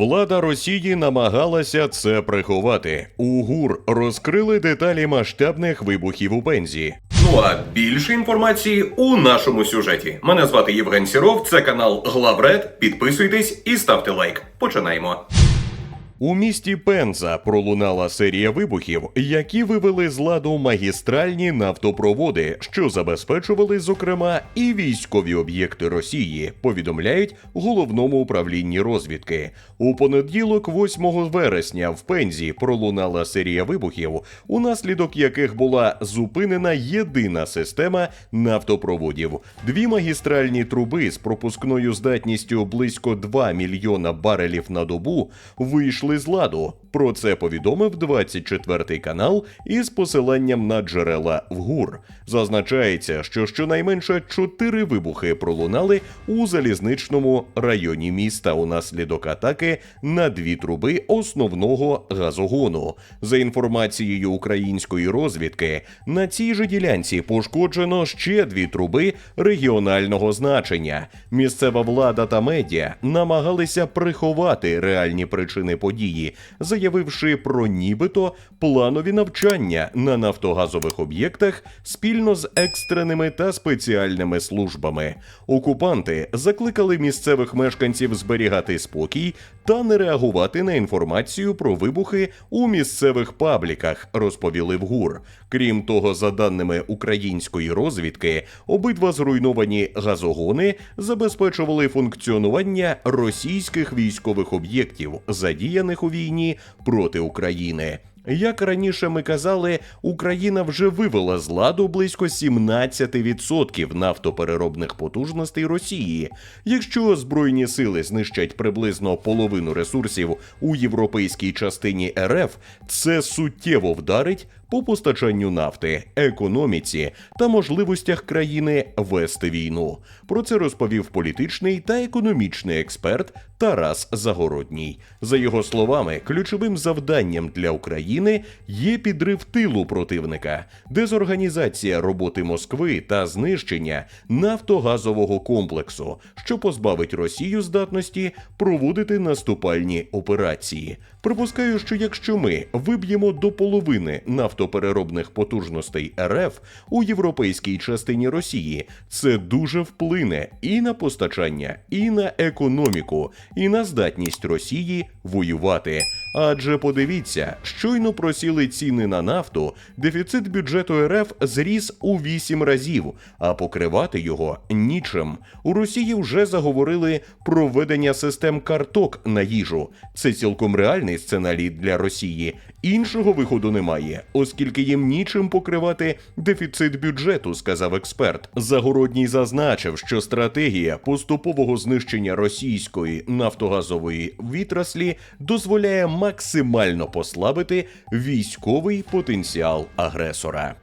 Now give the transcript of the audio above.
Влада Росії намагалася це приховати. У ГУР розкрили деталі масштабних вибухів у Пензі. Ну а більше інформації у нашому сюжеті. Мене звати Євген Сіров, це канал Главред. Підписуйтесь і ставте лайк. Починаємо. У місті Пенза пролунала серія вибухів, які вивели з ладу магістральні нафтопроводи, що забезпечували, зокрема, і військові об'єкти Росії. Повідомляють головному управлінні розвідки. У понеділок, 8 вересня, в Пензі пролунала серія вибухів, унаслідок яких була зупинена єдина система нафтопроводів. Дві магістральні труби з пропускною здатністю близько 2 мільйона барелів на добу вийшли з ладу. Про це повідомив 24 канал із посиланням на джерела в ГУР. Зазначається, що щонайменше чотири вибухи пролунали у залізничному районі міста унаслідок атаки на дві труби основного газогону. За інформацією української розвідки, на цій же ділянці пошкоджено ще дві труби регіонального значення. Місцева влада та медіа намагалися приховати реальні причини події, заявивши про нібито планові навчання на нафтогазових об'єктах спільно з екстреними та спеціальними службами. Окупанти закликали місцевих мешканців зберігати спокій та не реагувати на інформацію про вибухи у місцевих пабліках, розповіли в ГУР. Крім того, за даними української розвідки, обидва зруйновані газогони забезпечували функціонування російських військових об'єктів, задіяних у війні проти України. Як раніше ми казали, Україна вже вивела з ладу близько 17% нафтопереробних потужностей Росії. Якщо збройні сили знищать приблизно половину ресурсів у європейській частині РФ, це суттєво вдарить по постачанню нафти, економіці та можливостях країни вести війну. Про це розповів політичний та економічний експерт Тарас Загородній. За його словами, ключовим завданням для України є підрив тилу противника, дезорганізація роботи Москви та знищення нафтогазового комплексу, що позбавить Росію здатності проводити наступальні операції. Припускаю, що якщо ми виб'ємо до половини нафтопереробних потужностей РФ у європейській частині Росії, це дуже вплине і на постачання, і на економіку, і на здатність Росії воювати. Адже подивіться, щойно просіли ціни на нафту, дефіцит бюджету РФ зріс у 8 разів, а покривати його нічим. У Росії вже заговорили про введення систем карток на їжу. Це цілком реальний сценарій для Росії. Іншого виходу немає, оскільки їм нічим покривати дефіцит бюджету, сказав експерт. Загородній зазначив, що стратегія поступового знищення російської нафтогазової вітраслі дозволяє максимально послабити військовий потенціал агресора.